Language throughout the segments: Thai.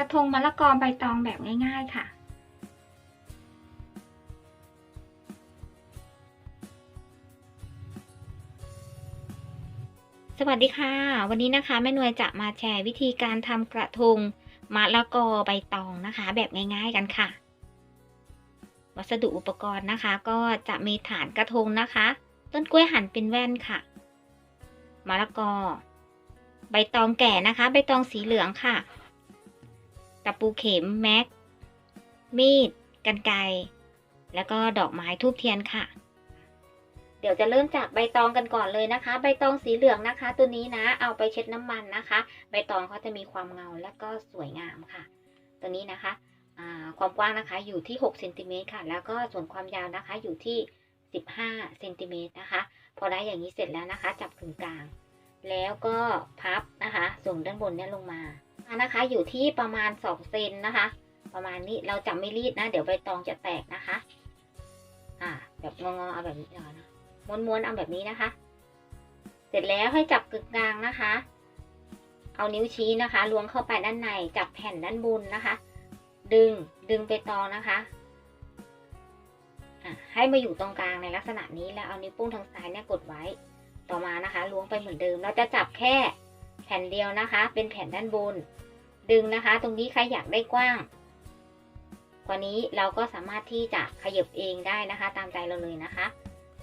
ระทงมะละกอใบตองแบบง่ายๆค่ะ สวัสดีค่ะ วันนี้นะคะแม่นวยจะมาแชร์วิธีการทำกระทงมะละกอใบตองนะคะ แบบง่ายๆกันค่ะ วัสดุอุปกรณ์นะคะ ก็จะมีฐานกระทงนะคะ ต้นกล้วยหั่นเป็นแว่นค่ะมะละกอ ใบตองแก่นะคะ ใบตองสีเหลืองค่ะตะ ปูเข็มแม็ก มีด กันไกรแล้วก็ดอกไม้ทูบเทียนค่ะ เดี๋ยวจะเริ่มจากใบตองกันก่อนเลยนะคะ ใบตองสีเหลืองนะคะ ตัวนี้นะ เอาไปเช็ดน้ำมันนะคะ ใบตองเขาจะมีความเงาและก็สวยงามค่ะ ตัวนี้นะคะความกว้างนะคะอยู่ที่6เซนติเมตรค่ะ แล้วก็ส่วนความยาวนะคะอยู่ที่ 15เซนติเมตรนะคะ พอได้อย่างนี้เสร็จแล้วนะคะ จับกึ่งกลาง แล้วก็พับนะคะ ส่งด้านบนเนี่ยลงมา นะคะ อยู่ที่ประมาณ2เซนนะคะ ประมาณนี้เราจะไม่รีดนะ เดี๋ยวใบตองจะแตกนะคะ อ่า แบบงอๆเอาแบบนี้นะม้วนๆเอาแบบนี้นะคะ เสร็จแล้วให้จับกึ่งกลางนะคะ เอานิ้วชี้นะคะล้วงเข้าไปด้านในจับแผ่นด้านบนนะคะ ดึงดึงใบตองนะคะอะให้มาอยู่ตรงกลางในลักษณะนี้แล้วเอานิ้วโป้งทางซ้ายเนี่ยกดไว้ต่อมานะคะ ล้วงไปเหมือนเดิมเราจะจับแค่ ผ่นเดียวนะคะ เป็นแผ่นด้านบน ดึงนะคะ ตรงนี้ใครอยากได้กว้าง กว่านี้เราก็สามารถที่จะขยับเองได้นะคะ ตามใจเราเลยนะคะ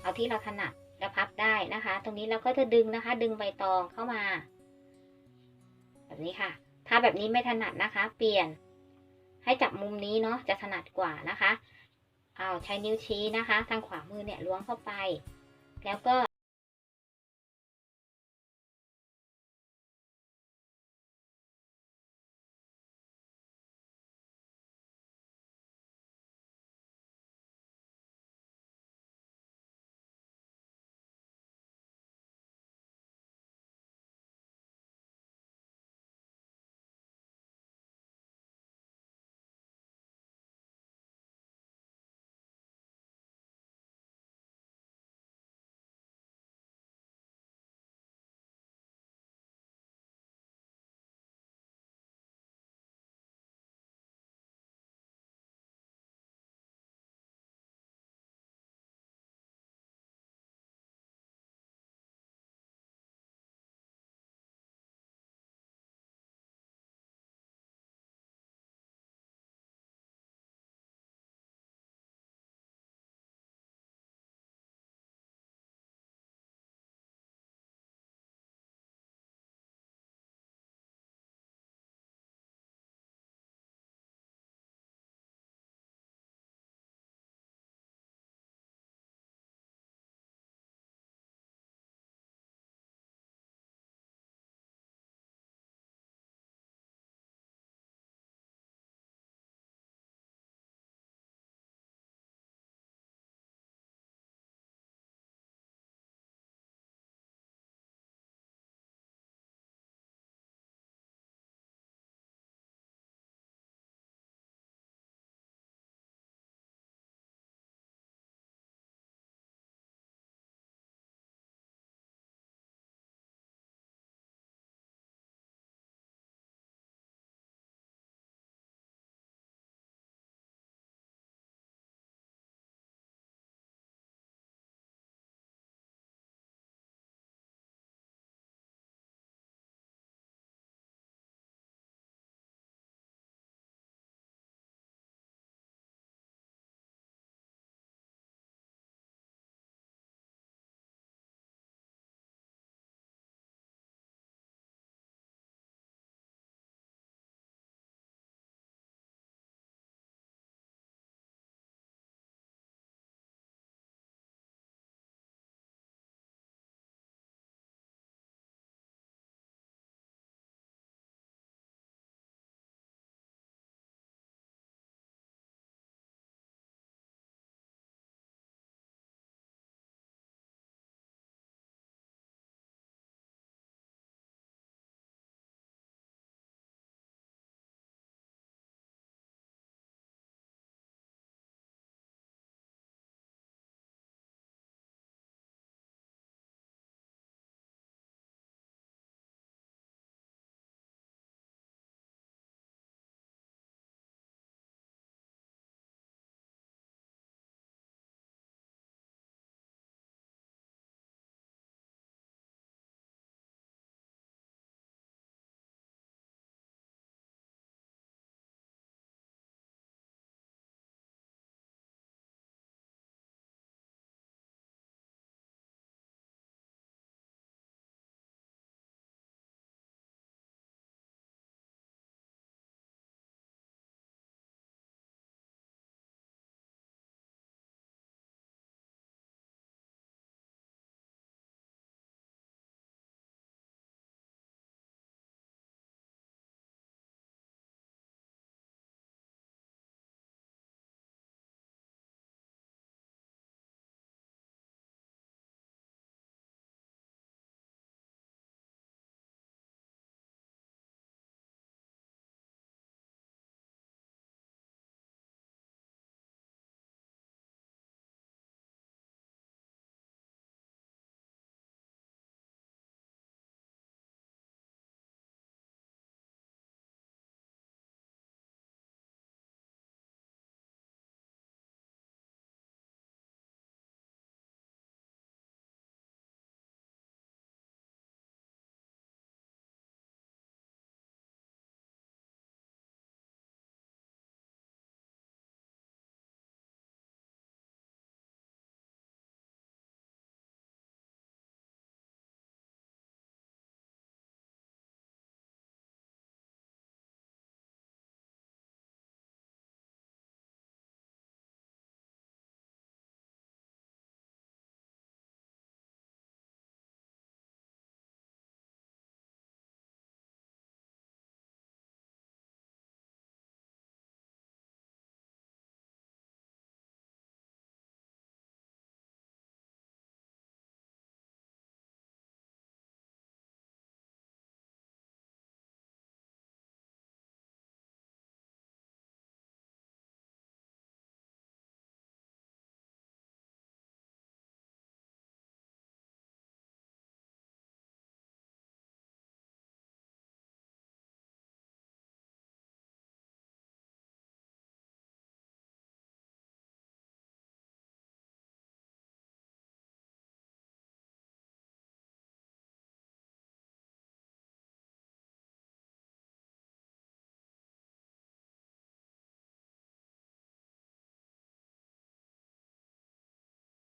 เอาที่เราถนัดและพับได้นะคะ ตรงนี้เราก็จะดึงนะคะ ดึงใบตองเข้ามา แบบนี้ค่ะ ถ้าแบบนี้ไม่ถนัดนะคะ เปลี่ยน ให้จับมุมนี้เนาะ จะถนัดกว่านะคะ เอาใช้นิ้วชี้นะคะ ทางขวามือเนี่ยล้วงเข้าไป แล้วก็